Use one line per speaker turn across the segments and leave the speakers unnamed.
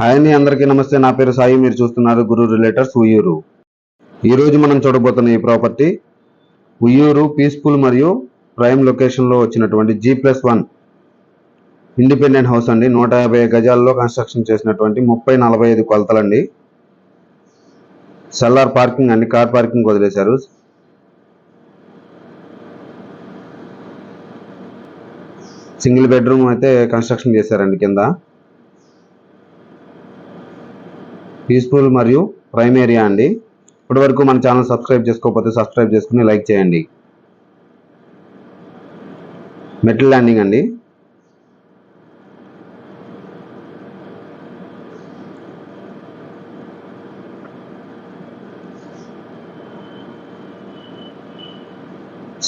Hi అండి అందరికీ నమస్తే. నా పేరు సాయి. మీరు చూస్తున్నారు గురు రిలేటర్స్ ఉయ్యూరు. ఈరోజు మనం చూడబోతున్న ఈ ప్రాపర్టీ ఉయ్యూరు పీస్ఫుల్ మరియు ప్రైమ్ లొకేషన్లో వచ్చినటువంటి G plus one independent house అండి. నూట యాభై గజాల్లో కన్స్ట్రక్షన్ చేసినటువంటి ముప్పై నలభై ఐదు కొలతలండి. సెల్లార్ పార్కింగ్ అండి. కార్ పార్కింగ్ వదిలేశారు. సింగిల్ బెడ్రూమ్ అయితే కన్స్ట్రక్షన్ చేశారండి కింద. పీస్ఫుల్ మరియు ప్రైమ్ ఏరియా అండి. ఇప్పటివరకు మన ఛానల్ సబ్స్క్రైబ్ చేసుకోకపోతే సబ్స్క్రైబ్ చేసుకుని లైక్ చేయండి. మెటల్ ల్యాండింగ్ అండి.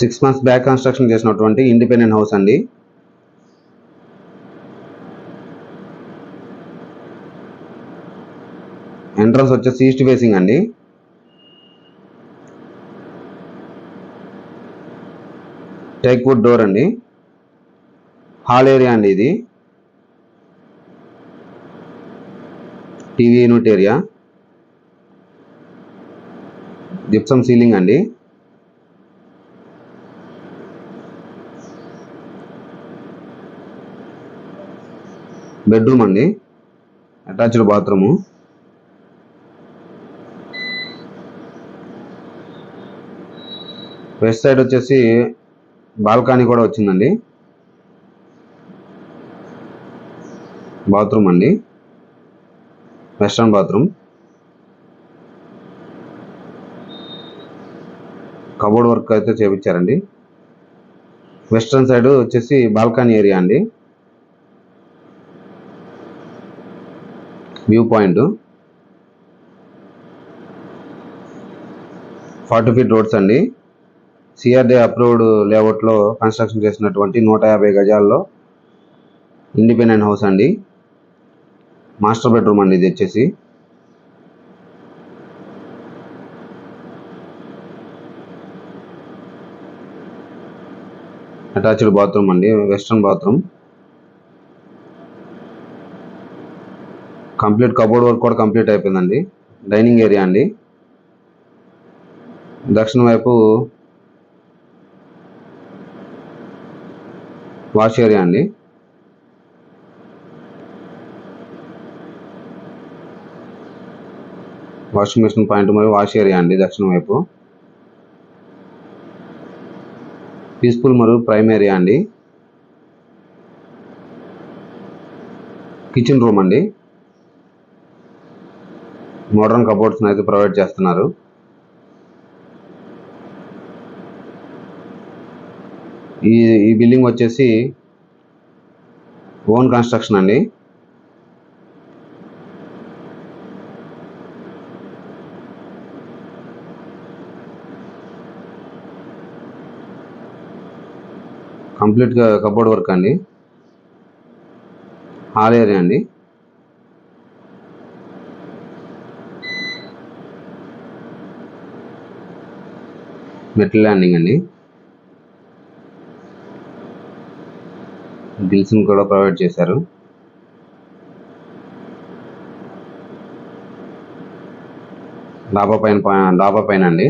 సిక్స్ మంత్స్ బ్యాక్ కన్స్ట్రక్షన్ చేసినటువంటి ఇండిపెండెంట్ హౌస్ అండి. ఎంట్రన్స్ వచ్చేసి ఈస్ట్ ఫేసింగ్ అండి. టేక్ వుడ్ డోర్ అండి. హాల్ ఏరియా అండి ఇది. TV unit area. Gypsum ceiling అండి. బెడ్రూమ్ అండి. Attached bathroom. వెస్ట్ సైడ్ వచ్చేసి బాల్కనీ కూడా వచ్చిందండి. బాత్రూమ్ అండి. Western bathroom. కబోర్డ్ వర్క్ అయితే చేపించారండి. వెస్ట్రన్ సైడ్ వచ్చేసి బాల్కనీ ఏరియా అండి. View point. Forty feet roads అండి. సిఆర్డీ అప్రూవ్డ్ లేఅవుట్లో కన్స్ట్రక్షన్ చేసినటువంటి నూట యాభై గజాల్లో ఇండిపెండెంట్ హౌస్ అండి. మాస్టర్ బెడ్రూమ్ అండి ఇది వచ్చేసి. అటాచ్డ్ బాత్రూమ్ అండి western bathroom complete cupboard work కూడా కంప్లీట్ అయిపోయిందండి. డైనింగ్ ఏరియా అండి. దక్షిణ వైపు వాష్ ఏరియా అండి. వాషింగ్ మిషన్ పాయింట్ మరియు వాష్ ఏరియా అండి దక్షిణ వైపు. పీస్ఫుల్ మరియు ప్రైమ్ ఏరియా అండి. కిచెన్ రూమ్ అండి. మోడర్న్ కబోర్డ్స్ని అయితే ప్రొవైడ్ చేస్తున్నారు. ఈ ఈ బిల్డింగ్ వచ్చేసి ఓన్ కన్స్ట్రక్షన్ అండి. కంప్లీట్గా కబోర్డ్ వర్క్ అండి. హాల్ ఏరియా అండి. మెటల్ ల్యాండింగ్ అండి. బిల్స్ని కూడా ప్రొవైడ్ చేశారు. డాబా పైన డాబా పైన అండి.